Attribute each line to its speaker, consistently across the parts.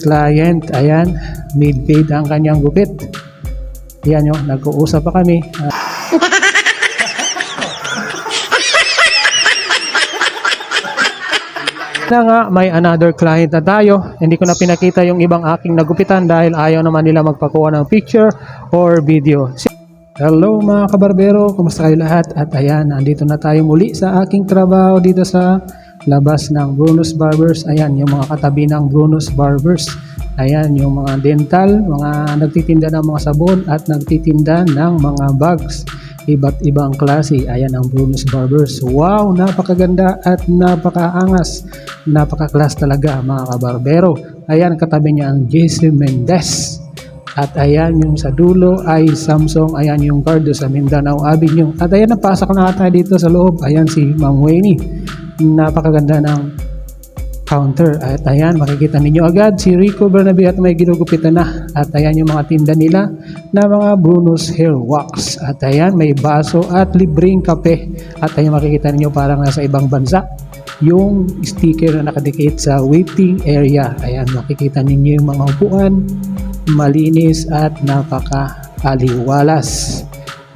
Speaker 1: client. Ayan, mid-fade ang kanyang gupit. Ayan yun, nag-uusap pa kami. Ah, na nga, may another client na tayo. Hindi ko na pinakita yung ibang aking nagupitan dahil ayaw naman nila magpakuha ng picture or video. Hello mga kabarbero, kumusta kayo lahat? At ayan, nandito na tayo muli sa aking trabaho dito sa labas ng Bruno's Barbers. Ayan, yung mga katabi ng Bruno's Barbers. Ayan, yung mga dental, mga nagtitinda ng mga sabon at nagtitinda ng mga bags. Iba't ibang klase. Ayan ang Bruno's Barbers. Wow, napakaganda at napakaangas. Napaka-class talaga mga kabarbero. Ayan, katabi niya ang JC Mendez. At ayan yung sa dulo ay Samsung. Ayan yung Cardo sa Mindanao Avenue. At ayan, napasok na tayo dito sa loob. Ayan si Ma'am Winnie. Napakaganda ng counter. At ayan, makikita ninyo agad si Rico Bernabe at may ginugupitan na. At ayan yung mga tinda nila na mga Bruno's Hair Wax. At ayan, may baso at libreng kape. At ayan, makikita ninyo parang nasa ibang bansa yung sticker na nakadikit sa waiting area. Ayan, makikita ninyo yung mga upuan, malinis at napaka-aliwalas.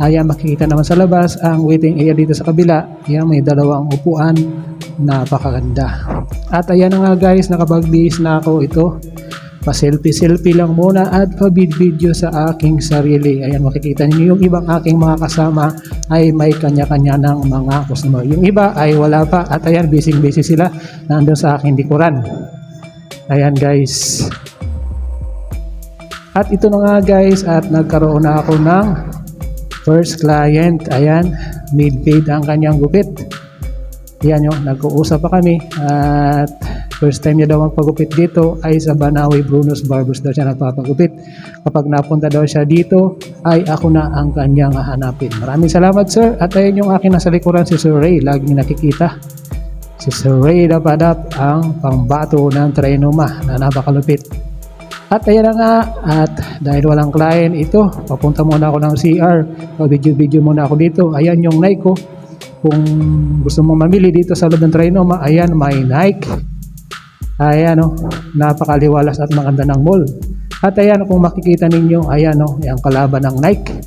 Speaker 1: Ayan, makikita naman sa labas ang waiting area dito sa kabila. Ayan, may dalawang upuan. Napakaganda. At ayan na nga guys, nakabagbihis na ako ito. Pa-selfie-selfie lang muna at pa-video sa aking sarili. Ayan, makikita niyo yung ibang aking mga kasama ay may kanya-kanya ng mga customer. Yung iba ay wala pa at ayan, busy-busy sila nandun sa aking likuran. Ayan guys. At ito na nga guys at nagkaroon na ako ng first client. Ayan, mid-fade ang kanyang gupit. Yan yung nag-uusap pa kami at first time niya daw magpagupit dito ay sa Banawi Bruno's Barbers daw siya nagpapagupit. Kapag napunta daw siya dito ay ako na ang kanyang hahanapin. Maraming salamat sir at ayun yung akin nasa likuran si Sir Ray. Laging nakikita. Si Sir Ray Dapadap ang pangbato ng Trinoma na napakalupit. At ayan na nga, at dahil walang client ito, papunta muna ako ng CR. Video-video muna ako dito. Ayan yung Nike ko. Kung gusto mong mamili dito sa loob ng Trinoma, ayan, may Nike. Ayan o, napakaliwalas at maganda ng mall. At ayan, kung makikita ninyo, ayan o, yung kalaban ng Nike.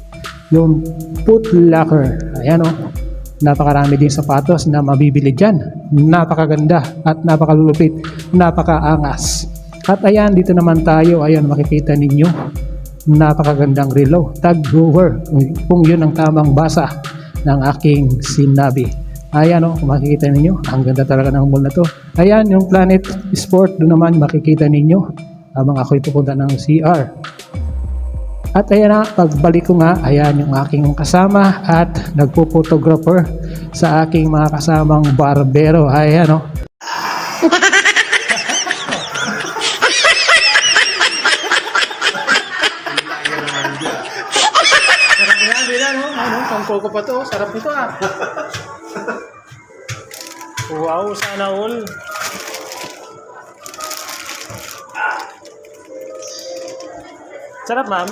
Speaker 1: Yung Foot Locker. Ayan o, napakarami din sapatos na mabibili dyan. Napakaganda at napakalulupit, napakaangas. At ayan, dito naman tayo, ayan, makikita ninyo, napakagandang relo, tag grower, kung yun ang tamang basa ng aking sinabi. Ayan o, kung makikita ninyo, ang ganda talaga ng mall na to. Ayan, yung Planet Sport, doon naman makikita ninyo habang ako'y pupunta ng CR. At ayan na, pagbalik ko nga, ayan yung aking kasama at nagpo-photographer sa aking mga kasamang barbero. Ayan o. Sarap yan, Bila, no? Ano, pangkoko pa to. Sarap nito ah. Wow, sana all. Sarap, ma'am.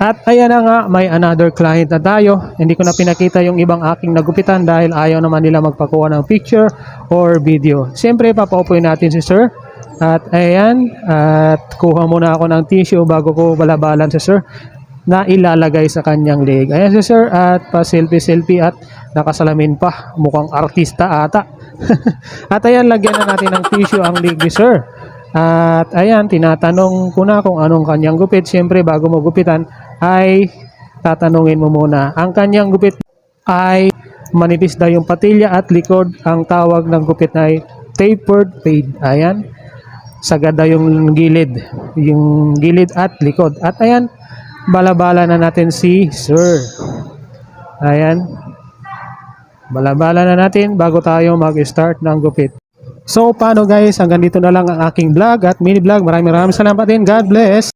Speaker 1: At ayan na nga, may another client na tayo. Hindi ko na pinakita yung ibang aking nagupitan dahil ayaw naman nila magpakuha ng picture or video. Siyempre, papaupuin natin si sir. At ayan, at kuha muna ako ng tissue bago ko balabalan si sir na ilalagay sa kanyang leg. Ayan si sir at pa selfie-selfie at nakasalamin pa. Mukhang artista ata. at ayan, lagyan na natin ng tissue ang leg ni sir. At ayan, tinatanong ko na kung anong kanyang gupit. Siyempre, bago mo gupitan, ay tatanungin mo muna. Ang kanyang gupit ay manipis daw yung patilya at likod. Ang tawag ng gupit ay tapered fade. Ayan. Sagad daw yung gilid. Yung gilid at likod. At ayan, balabala na natin si Sir. Ayan. Balabala na natin bago tayo mag-start ng gupit. So, paano guys? Hanggang dito na lang ang aking vlog at mini vlog. Maraming maraming salamat din. God bless!